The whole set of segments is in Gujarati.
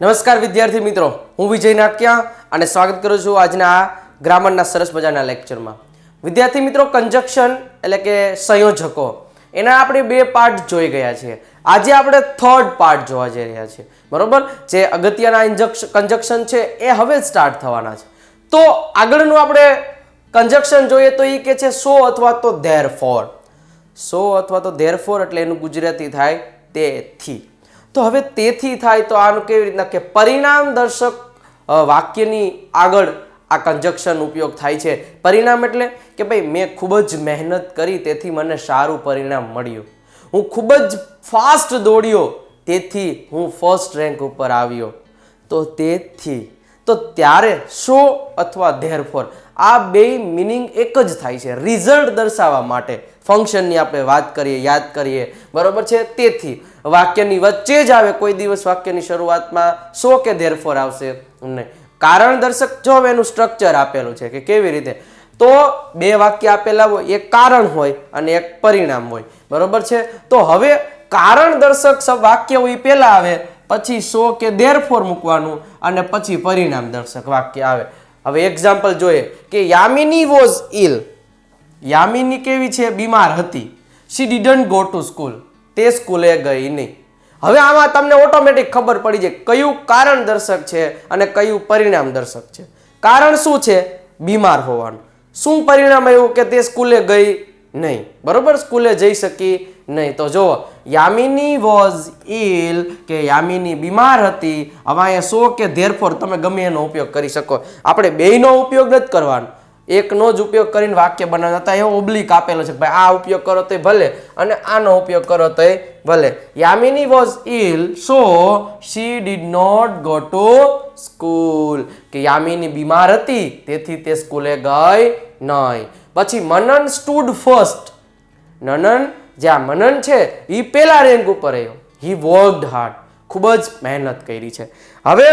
નમસ્કાર વિદ્યાર્થી મિત્રો, હું વિજય નાક્યા અને સ્વાગત કરું છું આજના આ ગ્રામરના સરસ મજાના લેક્ચરમાં. વિદ્યાર્થી મિત્રો કંજક્શન એટલે કે સંયોજકો, એના આપણે બે પાર્ટ જોઈ ગયા છે આજે આપણે થર્ડ પાર્ટ જોવા જઈ રહ્યા છીએ. બરોબર? જે અગત્યના કંજક્શન છે, એ હવે સ્ટાર્ટ થવાના છે. તો આગળનું આપણે કંજક્શન જોઈએ તો એ કે છે સો અથવા તો ધેર ફોર સો અથવા તો ધેર ફોર એટલે એનું ગુજરાતી થાય તેથી. તો હવે તેથી થાય તો આનું કેવી રીતના કે પરિણામ દર્શક વાક્યની આગળ આ કન્જક્શન ઉપયોગ થાય છે. પરિણામ એટલે કે ભાઈ મેં ખૂબ જ મહેનત કરી, તેથી મને સારું પરિણામ મળ્યું. હું ખૂબ જ ફાસ્ટ દોડ્યો, તેથી હું ફર્સ્ટ રેન્ક ઉપર આવ્યો. તો તેથી તો ત્યારે શો અથવા ધેરફોર આ બે મિનિંગ એક જ થાય છે. રિઝલ્ટ દર્શાવવા માટે ફંક્શનની આપણે વાત કરીએ, યાદ કરીએ. બરોબર છે? તેથી વાક્યની વચ્ચે જ આવે કોઈ દિવસ વાક્યની શરૂઆતમાં શો કે ધેરફોર આવશે? નહીં. કારણ દર્શક જો એનું સ્ટ્રક્ચર આપેલું છે કે કેવી રીતે? તો બે વાક્ય આપેલા હોય, એક કારણ હોય અને એક પરિણામ હોય. બરોબર છે? તો હવે કારણ દર્શક વાક્ય હોય પહેલા આવે પછી સો કે દેરફોર મૂકવાનું અને પછી પરિણામ દર્શક વાક્ય આવે. હવે એક્ઝામ્પલ જોઈએ કે યામિની વોઝ ઇલ યામિની કેવી છે? બીમાર હતી. She didn't go to school તે સ્કૂલે ગઈ નહીં. હવે આમાં તમને ઓટોમેટિક ખબર પડી જાય કયું કારણ દર્શક છે અને કયું પરિણામ દર્શક છે. કારણ શું છે? બીમાર હોવાનું. શું પરિણામ આવ્યું? કે તે સ્કૂલે ગઈ નહીં. બરોબર? સ્કૂલે જઈ શકી નહીં. તો જુઓ, યામિની વોઝ ઇલ કે યામિની બીમાર હતી. હવે અહીંયા સો કે ધેરફોર તમે ગમે એનો ઉપયોગ કરી શકો. આપણે બેયનો ઉપયોગ નથી કરવાનો. એકનો જ ઉપયોગ કરીને વાક્ય બનાવતા હતા એવો ઓબ્લિક આપેલો છે ભાઈ આ ઉપયોગ કરો તોય ભલે અને આનો ઉપયોગ કરો તોય ભલે. Yamini was ill so she did not go to school કે યામિની બીમાર હતી, તેથી તે સ્કૂલે ગઈ નહીં. પછી મનન સ્ટુડ ફર્સ્ટ નનન, જે આ મનન છે, એ પેલા રેન્ક ઉપર આવ્યો હી વર્કડ હાર્ડ ખૂબ જ મહેનત કરી છે. હવે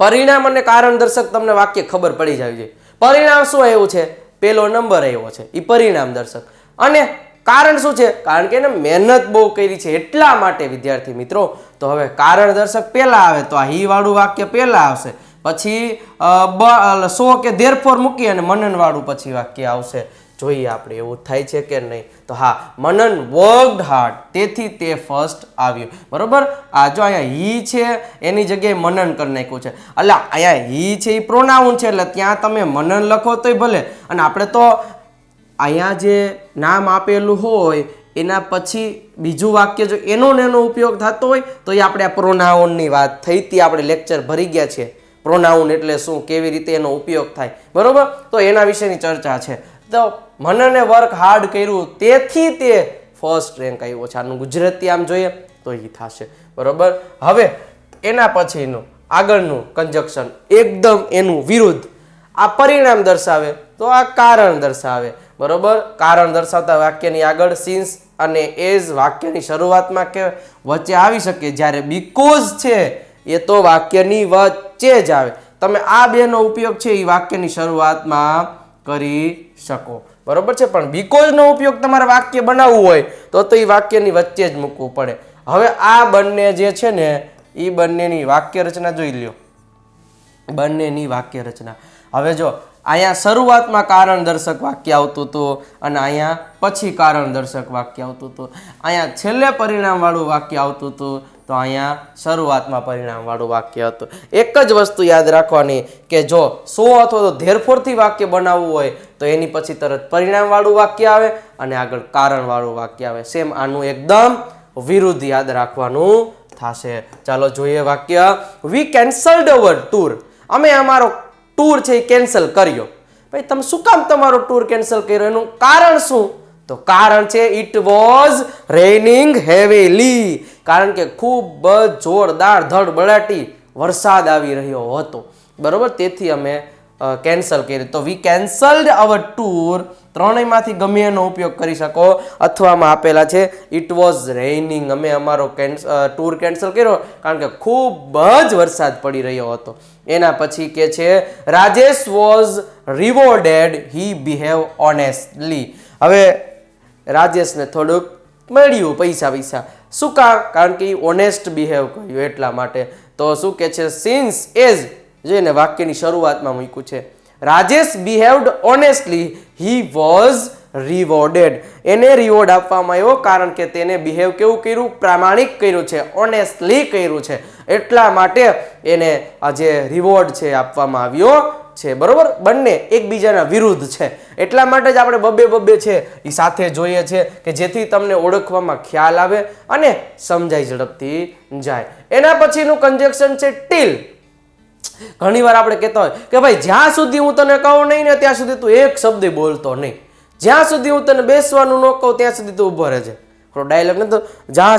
પરિણામ અને કારણ દર્શક તમને વાક્ય ખબર પડી જાય. છે પરિણામ શું આવ્યું છે? પેલો નંબર આવ્યો છે. એ પરિણામ દર્શક. અને કારણ શું છે? કારણ કે એને મહેનત બહુ કરી છે એટલા માટે, વિદ્યાર્થી મિત્રો. તો હવે કારણ દર્શક પહેલાં આવે, તો આ વાળું વાક્ય પહેલાં આવશે. પછી સો કે ધેરફોર મૂકી અને મનનવાળું પછી વાક્ય આવશે. જોઈએ આપણે એવું થાય છે કે નહીં. તો હા, મનન વર્કડ હાર્ડ તેથી તે ફર્સ્ટ આવ્યું. બરોબર? આ જો અહીંયા હી છે, એની જગ્યાએ મનન કરી નાખ્યું છે. એટલે અહીંયા હી છે, એ પ્રોનાઉન છે, એટલે ત્યાં તમે મનન લખો તોય ભલે. અને આપણે તો અહીંયા જે નામ આપેલું હોય, એના પછી બીજું વાક્ય જો એનો ને એનો ઉપયોગ થતો હોય, તો એ આપણે આ પ્રોનાઉનની વાત થઈ હતી. આપણે લેક્ચર ભરી ગયા છે પ્રોનાઉન એટલે શું, કેવી રીતે એનો ઉપયોગ થાય. બરોબર? તો એના વિશેની ચર્ચા છે. તો મનને વર્ક હાર્ડ કર્યું, તેથી તે ફર્સ્ટ રેન્ક આવ્યો છે. આનું ગુજરાતી આમ જોઈએ તો એ થશે. બરોબર? હવે એના પછીનું, આગળનું કંજક્શન એકદમ એનું વિરુદ્ધ. આ પરિણામ દર્શાવે તો આ કારણ દર્શાવે. બરોબર? કારણ દર્શાવતા વાક્યની આગળ સિન્સ અને એઝ વાક્યની શરૂઆતમાં કે વચ્ચે આવી શકે જ્યારે બીકોઝ છે, એ તો વાક્યની વચ્ચે જ આવે. તમે આ બેનો ઉપયોગ છે એ વાક્યની શરૂઆતમાં કરી શકો. બરોબર છે? પણ બીકોઝનો ઉપયોગ તમારે વાક્ય બનાવવું હોય, તો તો એ વાક્યની વચ્ચે જ મૂકવું પડે. હવે આ બંને જે છે ને એ બંનેની વાક્ય રચના જોઈ લ્યો. બંનેની વાક્ય રચના હવે જો, અહીંયા શરૂઆતમાં કારણ દર્શક વાક્ય આવતું હતું અને અહીંયા પછી કારણ દર્શક વાક્ય આવતું હતું. અહીંયા છેલ્લે પરિણામવાળું વાક્ય આવતું હતું, તો અહીંયા શરૂઆતમાં પરિણામવાળું વાક્ય હતું. એક જ વસ્તુ યાદ રાખવાની કે જો સો અથવા તો ધેરફોરથી વાક્ય બનાવવું હોય તો એની પછી તરત પરિણામવાળું વાક્ય આવે અને આગળ કારણવાળું વાક્ય આવે. સેમ આનું એકદમ વિરુદ્ધ યાદ રાખવાનું થશે. ચાલો જોઈએ વાક્ય. વી કેન્સલ્ડ અવર ટૂર અમે અમારો ટૂર છે એ કેન્સલ કર્યો. ભાઈ, તમે શું કામ તમારો ટૂર કેન્સલ કર્યો? એનું કારણ શું? તો કારણ છે ઇટ વોઝ રેનિંગ હેવીલી કારણ કે ખૂબ જ જોરદાર ધડ બળાટી વરસાદ આવી રહ્યો હતો. બરોબર? તેથી અમે કેન્સલ કરી તો વી કેન્સલ્ડ અવર ટૂર ત્રણેયમાંથી ગમે એનો ઉપયોગ કરી શકો. અથવામાં આપેલા છે ઇટ વોઝ રેઇનિંગ અમે અમારો ટૂર કેન્સલ કર્યો, કારણ કે ખૂબ જ વરસાદ પડી રહ્યો હતો. એના પછી કે છે Rajesh was rewarded he behave honestly હવે રાજેશને થોડુંક મળ્યું પૈસા પૈસા. શું કારણ કે એ ઓનેસ્ટ બિહેવ કર્યું એટલા માટે. તો શું કે છે સિન્સ એઝ જોઈને વાક્યની શરૂઆતમાં મૂક્યું છે. Rajesh behaved honestly he was rewarded એને રિવોર્ડ આપવામાં આવ્યો કારણ કે તેને બિહેવ કેવું કર્યું? પ્રામાણિક કર્યું છે. ઓનેસ્ટલી કર્યું છે. એટલા માટે એને આ જે રિવોર્ડ છે આપવામાં આવ્યો છે. બરોબર? બંને એકબીજાના વિરુદ્ધ છે. એટલા માટે જ આપણે બબે બબે છે એ સાથે જોઈએ છે કે જેથી તમને ઓળખવામાં ખ્યાલ આવે અને સમજાય ઝડપથી જાય. એના પછીનું કન્જેક્શન છે ટીલ. ઘણી વાર આપણે કહેતા હોય કે ભાઈ, જ્યાં સુધી હું તને કહું નહીં ને ત્યાં સુધી તું એક શબ્દ બોલતો નહીં. જ્યાં સુધી હું તને બેસવાનું ન કહું, ત્યાં સુધી તું ઊભો રહેજે. થોડો ડાયલોગ ને તો જ્યાં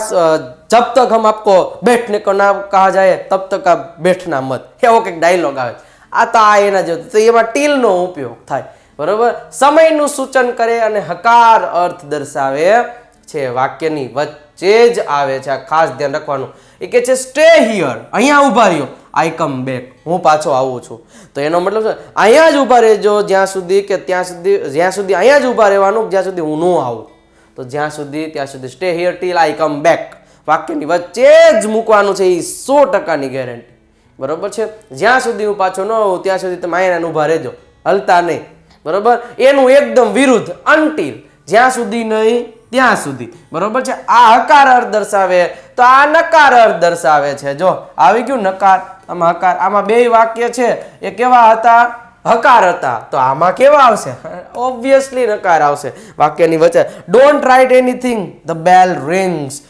જબ તક હમ આપકો બેઠને કો ના કહા જાય, તબ તક આપ બેઠના મત. એવો કંઈક ડાયલોગ આવે. આ તો આ એના જેવું. તો એમાં ટીલનો ઉપયોગ થાય. બરોબર? સમયનું સૂચન કરે અને હકાર અર્થ દર્શાવે. છે, વાક્યની વચ્ચે જ આવે છે, આ ખાસ ધ્યાન રાખવાનું. એ કે છે, સ્ટે હિયર. અહીંયા ઊભા રહ્યો. I come back. હું પાછો આવું છું. તો એનો મતલબ છે અહીંયા જ ઊભા રહેજો, જ્યાં સુધી કે ત્યાં સુધી, જ્યાં સુધી અહીંયા જ ઊભા રહેવાનું, જ્યાં સુધી હું ન આવું. તો જ્યાં સુધી, ત્યાં સુધી, stay here till I come back. વાક્યની વચ્ચે જ મૂકવાનું છે એ સો ટકાની ગેરંટી. બરોબર છે? જ્યાં સુધી હું પાછો ન આવું, ત્યાં સુધી તમે અહીંયા ઊભા રહેજો. હલતા નહીં. બરોબર? એનું એકદમ વિરુદ્ધ અનટીલ જ્યાં સુધી નહીં ત્યાં સુધી. બરોબર છે? આ હકાર અર્થ દર્શાવે. તો આ નકાર અર્થ દર્શાવે છે. જો, આવી ગયું નકાર, આમાં હકાર, આમાં બે વાક્ય છે. એ કેવા હતા? હકાર હતા. તો આમાં કેવા આવશે? ઓબ્વિયસલી નકાર આવશે. વાક્યની વચ્ચે. Don't write anything the bell rings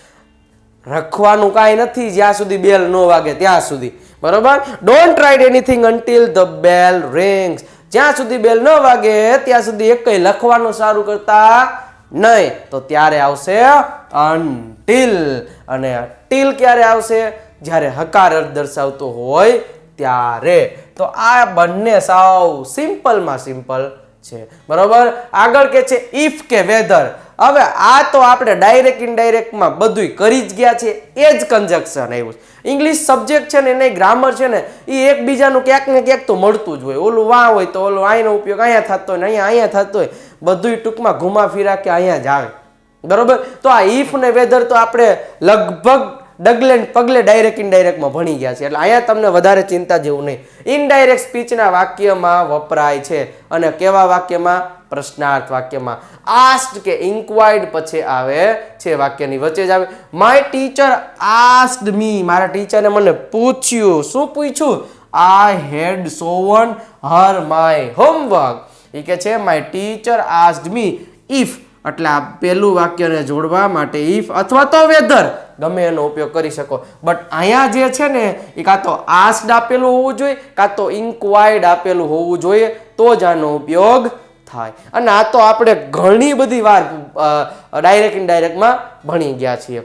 રખવાનું કાંઈ નથી. જ્યાં સુધી બેલ ન વાગે ત્યાં સુધી. બરોબર? Don't write anything until the bell rings જ્યાં સુધી બેલ ન વાગે, ત્યાં સુધી એક લખવાનું સારું કરતા નહીં. તો ત્યારે આવશે અનટિલ અને ટીલ ક્યારે આવશે? જ્યારે હકાર અર્થ દર્શાવતો હોય ત્યારે. તો આ બંને સાવ સિમ્પલમાં સિમ્પલ છે. બરોબર? આગળ કે છે ઇફ કે વેધર હવે આ તો આપણે ડાયરેક્ટ ઇનડાયરેક્ટમાં બધુંય કરી જ ગયા છે એ જ કન્જક્શન આવ્યું છે. ઇંગ્લિશ સબ્જેક્ટ છે ને, એને ગ્રામર છે ને એ એકબીજાનું ક્યાંક ને ક્યાંક તો મળતું જ હોય. ઓલું વાં હોય તો ઓલું અહીંનો ઉપયોગ અહીંયા થતો હોય ને અહીંયા અહીંયા થતો હોય. બધુંય ટૂંકમાં ઘુમા ફીરા કે અહીંયા જ આવે. બરોબર? તો આ ઇફ ને વેધર તો આપણે લગભગ ડગલે પગલે ડાયરેક્ટ ઇનડાયરેક્ટમાં ભણી ગયા છે. એટલે અહીંયા તમને વધારે ચિંતા જેવું નહીં. ઇનડાયરેક્ટ સ્પીચના વાક્યમાં વપરાય છે અને કેવા વાક્યમાં? પ્રશ્નાર્થ વાક્યમાં. આસ્ટ કે ઇન્ક્વાયર્ડ પછી આવે છે વાક્યની વચ્ચે જ આવે. માય ટીચર આસ્ડ મી મારા ટીચરે મને પૂછ્યું. શું પૂછ્યું? આઈ હેડ સોવન હર માય હોમવર્ક એ કે છે my teacher asked me if એટલે આ પહેલું વાક્યને જોડવા માટે ઇફ અથવા તો વેધર ગમે એનો ઉપયોગ કરી શકો. બટ અહીંયા જે છે ને, એ કાં તો આસ્ડ આપેલું હોવું જોઈએ, કાં તો ઇન્ક્વાયર્ડ આપેલું હોવું જોઈએ, તો જ આનો ઉપયોગ થાય. અને આ તો આપણે ઘણી બધી વાર ડાયરેક્ટ ઇનડાયરેક્ટમાં ભણી ગયા છીએ.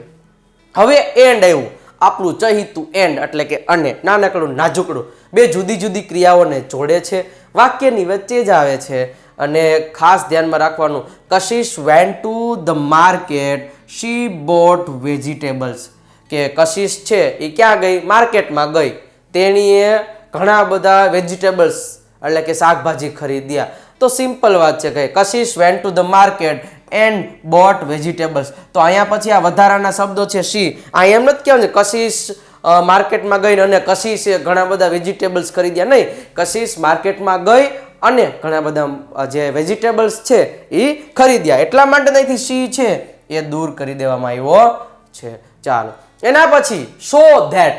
હવે એન્ડ આવ્યું. આપણું ચહિતું એન્ડ એટલે કે અને, નાનકડું નાજુકડું. બે જુદી જુદી ક્રિયાઓને જોડે છે. વાક્યની વચ્ચે જ આવે છે. અને ખાસ ધ્યાનમાં રાખવાનું, Kashish went to the market she bought vegetables કે કશિશ છે, એ ક્યાં ગઈ? માર્કેટમાં ગઈ. તેણીએ ઘણા બધા વેજીટેબલ્સ એટલે કે શાકભાજી ખરીદ્યા. તો સિમ્પલ વાત છે કે Kashish went to the market and bought vegetables તો અહીંયા પછી આ વધારાના શબ્દો છે શી આ એમ નથી કહેવાનું છે કશિશ માર્કેટમાં ગઈ અને કશિશે ઘણા બધા વેજીટેબલ્સ ખરીદ્યા. નહીં, કશિશ માર્કેટમાં ગઈ અને ઘણા બધા જે વેજીટેબલ્સ છે એ ખરીદ્યા. એટલા માટે અહીંથી સી છે, એ દૂર કરી દેવામાં આવ્યો છે. ચાલો. એના પછી શો ધેટ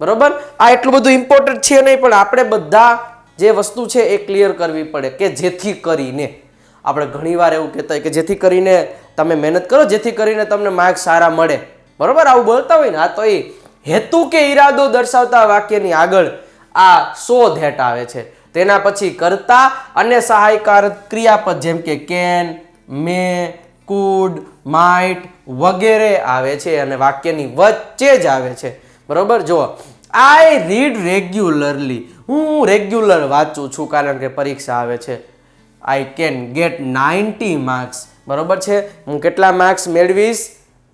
બરોબર? આ એટલું બધું ઇમ્પોર્ટન્ટ છે નહીં, પણ આપણે બધા જે વસ્તુ છે એ ક્લિયર કરવી પડે કે જેથી કરીને. આપણે ઘણીવાર એવું કહેતા હોય કે જેથી કરીને તમે મહેનત કરો, જેથી કરીને તમને માર્ક સારા મળે. બરોબર? આવું બોલતા હોય ને, આ તો એ હેતુ કે ઈરાદો દર્શાવતા વાક્યની આગળ આ સો ધેટ આવે છે. તેના પછી કરતા અને સહાયકાર ક્રિયાપદ જેમ કે કેન, મે, કુડ, માઇટ વગેરે આવે છે અને વાક્યની વચ્ચે જ આવે છે. બરોબર? જુઓ. આઈ રીડ રેગ્યુલરલી હું રેગ્યુલર વાંચું છું કારણ કે પરીક્ષા આવે છે. I can get ninety marks બરોબર છે? હું કેટલા માર્ક્સ મેળવીશ?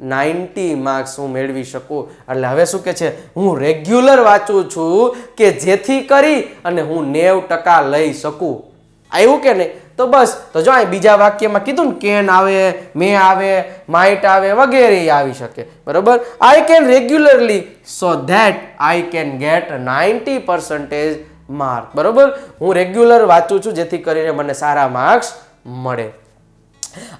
નાઇન્ટી માર્ક્સ હું મેળવી શકું. એટલે હવે શું કે છે? હું રેગ્યુલર વાંચું છું કે જેથી કરી અને હું નેવ ટકા લઈ શકું. આવ્યું કે નહીં? તો બસ. તો જો બીજા વાક્યમાં કીધું ને, કેન આવે, મે આવે માઇટ આવે વગેરે આવી શકે. બરોબર? I can regularly so that I can get ninety percentage mark બરોબર? હું રેગ્યુલર વાંચું છું જેથી કરીને મને સારા માર્ક્સ મળે.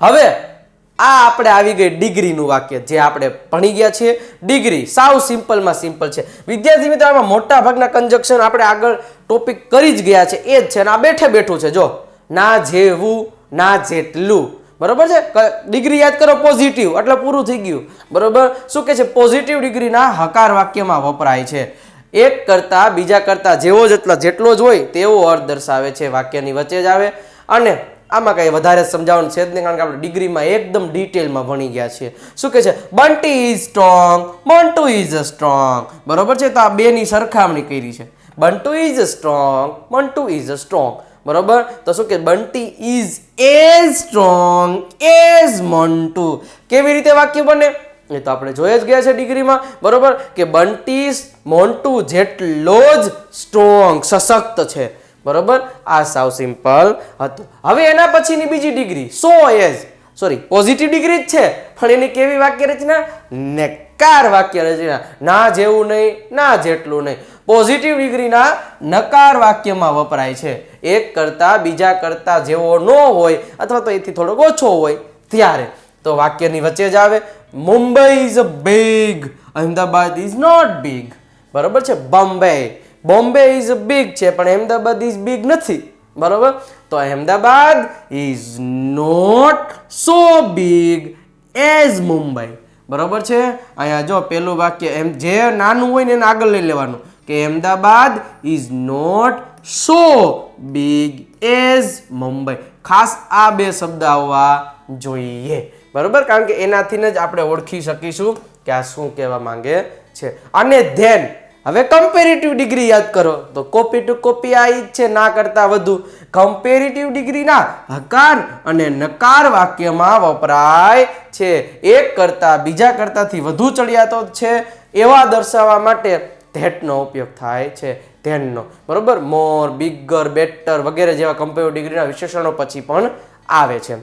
હવે આ આપણે આવી ગઈ ડિગ્રીનું વાક્ય જે આપણે ભણી ગયા છીએ. ડિગ્રી સાવ સિમ્પલમાં સિમ્પલ છે. વિદ્યાર્થી મિત્રો, આમાં મોટા ભાગના કંજક્શન આપણે આગળ ટોપિક કરી જ ગયા છે. એ જ છે અને આ બેઠે બેઠું છે. જો, ના જેવું, ના જેટલું. બરોબર છે? ડિગ્રી યાદ કરો પોઝિટિવ એટલે પૂરું થઈ ગયું. બરોબર? શું કે છે? પોઝિટિવ ડિગ્રીના હકાર વાક્યમાં વપરાય છે. એક કરતાં બીજા કરતાં જેવો જેટલા જેટલો જ હોય તેવો અર્થ દર્શાવે છે. વાક્યની વચ્ચે જ આવે. અને આમાં કાંઈ વધારે સમજાવવાનું છે જ નહીં, કારણ કે આપણે ડિગ્રીમાં એકદમ ડિટેલમાં ભણી ગયા છીએ. શું કે છે? Bunty is strong Montu is strong બરોબર છે? તો આ બેની સરખામણી કરી છે. Buntu is strong Montu is strong બરોબર? તો શું કે Bunty is as strong as Montu કેવી રીતે વાક્ય બને? એ તો આપણે જોઈ જ ગયા છે ડિગ્રીમાં. બરોબર? કે બંટી મોન્ટુ જેટલો જ સ્ટ્રોંગ સશક્ત છે. બરોબર? આ સાવ સિમ્પલ હતું. હવે એના પછીની બીજી degree, so as sorry positive degree જ છે, પણ એની કેવી વાક્ય રચના? નકાર વાક્ય રચના. ના જેવું નહીં, ના જેટલું નહીં. પોઝિટિવ ડિગ્રીના નકાર વાક્યમાં વપરાય છે. એક કરતા બીજા કરતા જેવો ન હોય, અથવા તો એથી થોડોક ઓછો હોય, ત્યારે. તો વાક્યની વચ્ચે જ આવે, Mumbai is a big, Ahmedabad is not big. બરોબર છે? બોમ્બે. બોમ્બે ઇઝ બિગ છે, પણ અહેમદાબાદ ઇઝ બિગ નથી. બરોબર? તો Ahmedabad is not so big as Mumbai. બરોબર છે? અહીંયા જો પેલું વાક્ય એમ, જે નાનું હોય ને એને આગળ લઈ લેવાનું. કે Ahmedabad is not so big as Mumbai. ખાસ આ બે શબ્દ આવવા જોઈએ. બરોબર? કારણ કે એનાથી જ આપણે ઓળખી શકીશું કે આ શું કહેવા માંગે છે. અને ધેન હવે કમ્પેરેટિવ ડિગ્રી યાદ કરો. તો કોપી ટુ કોપી આ જ છે, ના કરતા વધુ. કમ્પેરેટિવ ડિગ્રીના હકાર અને નકાર વાક્યમાં વપરાય છે. એક કરતા બીજા કરતાથી વધુ ચડિયાતો છે. એવા દર્શાવવા માટે ધેટનો ઉપયોગ થાય છે. ધેનનો. બરોબર? મોર, બિગર, બેટર વગેરે જેવા કમ્પેરેટિવ ડિગ્રીના વિશેષણો પછી પણ આવે છે.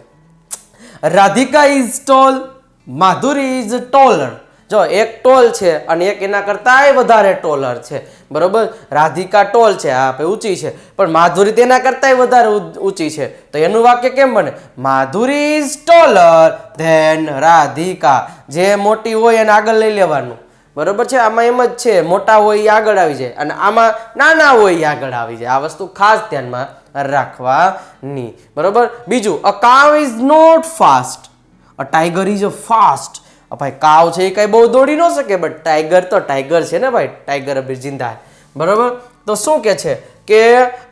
Radhika is tall, Madhuri is taller. જો એક ટોલ છે અને એક એના કરતાંય વધારે ટોલર છે. બરોબર? રાધિકા ટોલ છે, આ આપણે ઊંચી છે. પણ માધુરી તેના કરતાંય વધારે ઊંચી છે. તો એનું વાક્ય કેમ બને? Madhuri is taller than Radhika. જે મોટી હોય એને આગળ લઈ લેવાનું. બરોબર છે? આમાં એમ જ છે, મોટા હોય એ આગળ આવી જાય અને આમાં નાના હોય એ આગળ આવી જાય. આ વસ્તુ ખાસ ધ્યાનમાં રાખવાની. બરોબર? બીજું a cow is not fast a tiger is a fast ભાઈ કાવ છે એ કાંઈ બહુ દોડી ન શકે બટ ટાઈગર તો ટાઈગર છે ને ભાઈ? ટાઈગર અભી જિંદા બરાબર? તો શું કે છે? કે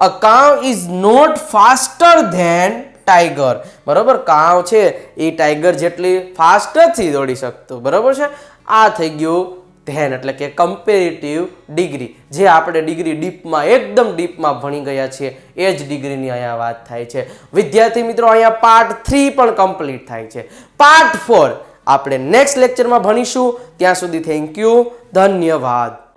a cow is not faster than tiger બરાબર? કાવ છે એ ટાઈગર જેટલી ફાસ્ટ નથી દોડી શકતું. બરાબર છે? આ થઈ ગયું ધેન, એટલે કે કમ્પેરેટિવ ડિગ્રી જે આપણે ડિગ્રી ડીપમાં એકદમ ડીપમાં ભણી ગયા છીએ, એ જ ડિગ્રીની અહીંયા વાત થાય છે. વિદ્યાર્થી મિત્રો, અહીંયા પાર્ટ થ્રી પણ કમ્પ્લીટ થાય છે. પાર્ટ ફોર આપણે નેક્સ્ટ લેક્ચરમાં ભણીશું. ત્યાં સુધી થેન્ક યુ ધન્યવાદ.